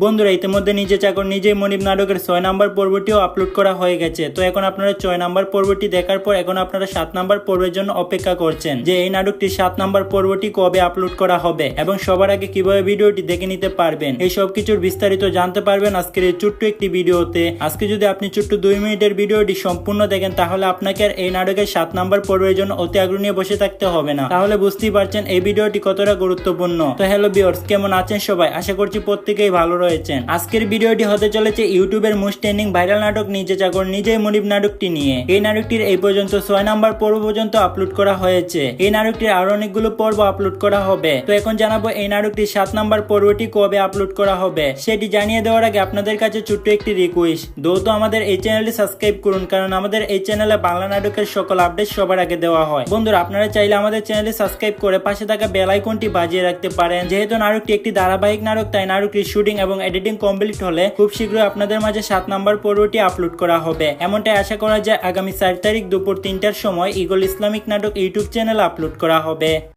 বন্ধুরা, ইতিমধ্যে নিজে চাকর নিজেই মনিব নাটকের ছয় নাম্বার পর্বটিও আপলোড করা হয়ে গেছে। তো এখন আপনারা ছয় নাম্বার পর্বটি দেখার পর এখন আপনারা সাত নাম্বার পর্বের জন্য অপেক্ষা করছেন যে এই নাটকটি সাত নাম্বার পর্বটি কবে আপলোড করা হবে এবং সবার আগে কীভাবে ভিডিওটি দেখে নিতে পারবেন, এই সব কিছুর বিস্তারিত জানতে পারবেন আজকের এই ছোট্ট একটি ভিডিওতে। আজকে যদি আপনি ছোট্ট দুই মিনিটের ভিডিওটি সম্পূর্ণ দেখেন, তাহলে আপনাকে আর এই নাটকের সাত নাম্বার পর্বের জন্য অতি আগ্রহ নিয়ে বসে থাকতে হবে না। তাহলে বুঝতেই পারছেন এই ভিডিওটি কতটা গুরুত্বপূর্ণ। তো হ্যালো বিয়ার্স কেমন আছেন সবাই? আশা করছি প্রত্যেকেই ভালো রয়েছেন। আজকের ভিডিওটি হতে চলেছে ইউটিউবের মোস্ট ট্রেন্ডিং ভাইরাল নাটক নিজে চাকর নিজেই মনিব নাটকটি নিয়ে। এই নাটকটির এই পর্যন্ত ছয় নাম্বার পর্ব পর্যন্ত আপলোড করা হয়েছে। এই নাটকটির আরও অনেকগুলো পর্ব আপলোড করা হবে। তো এখন জানাব এই নাটকটির সাত নাম্বার পর্বটি কবে আপলোড করা হবে? সেটি জানিয়ে দেওয়ার আগে আপনাদের কাছে ছোট্ট একটি রিকোয়েস্ট দ্রুত আমাদের এই চ্যানেলটি সাবস্ক্রাইব করুন, কারণ আমাদের এই চ্যানেলে বাংলা নাটকের সকল আপডেট সবার আগে দেওয়া হয়। বন্ধুরা, আপনারা চাইলে আমাদের চ্যানেলটি সাবস্ক্রাইব করে পাশে থাকা বেল আইকনটি বাজিয়ে রাখতে পারেন। যেহেতু নাটকটি একটি ধারাবাহিক নাটক, তাই নাটকটির শুটিং এবং এডিটিং কমপ্লিট হলে খুব শীঘ্রই আপনাদের মাঝে সাত নাম্বার পর্বটি আপলোড করা হবে। এমনটাই আশা করা যায় আগামী চার তারিখ দুপুর তিনটার সময় ইগল ইসলামিক নাটক ইউটিউব চ্যানেল আপলোড করা হবে।